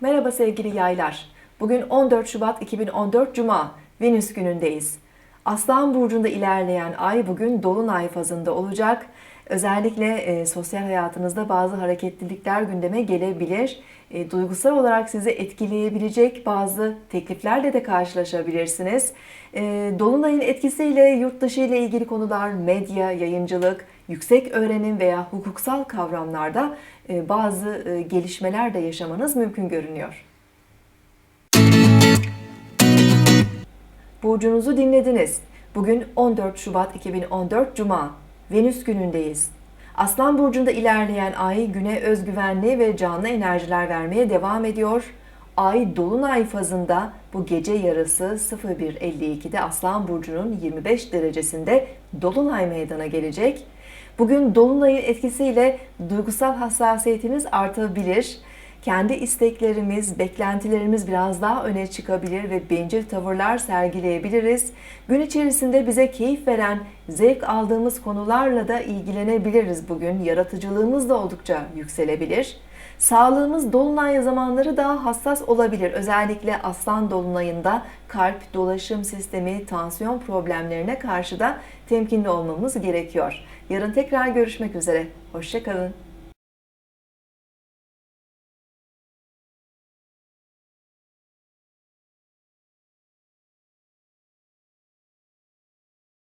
Merhaba sevgili yaylar. Bugün 14 Şubat 2014 Cuma, Venüs günündeyiz. Aslan burcunda ilerleyen ay bugün dolunay fazında olacak. Özellikle e, sosyal hayatınızda bazı hareketlilikler gündeme gelebilir. E, duygusal olarak sizi etkileyebilecek bazı tekliflerle de karşılaşabilirsiniz. E, dolunayın etkisiyle yurt dışı ile ilgili konular, medya, yayıncılık, yüksek öğrenim veya hukuksal kavramlarda e, bazı e, gelişmeler de yaşamanız mümkün görünüyor. Burcunuzu dinlediniz. Bugün 14 Şubat 2014 Cuma. Venüs günündeyiz. Aslan burcunda ilerleyen ay güne özgüvenli ve canlı enerjiler vermeye devam ediyor. Ay dolunay fazında bu gece yarısı 01.52'de Aslan burcunun 25 derecesinde dolunay meydana gelecek. Bugün dolunayın etkisiyle duygusal hassasiyetimiz artabilir. Kendi isteklerimiz, beklentilerimiz biraz daha öne çıkabilir ve bencil tavırlar sergileyebiliriz. Gün içerisinde bize keyif veren, zevk aldığımız konularla da ilgilenebiliriz bugün. Yaratıcılığımız da oldukça yükselebilir. Sağlığımız dolunay zamanları daha hassas olabilir. Özellikle aslan dolunayında kalp, dolaşım sistemi, tansiyon problemlerine karşı da temkinli olmamız gerekiyor. Yarın tekrar görüşmek üzere. Hoşçakalın.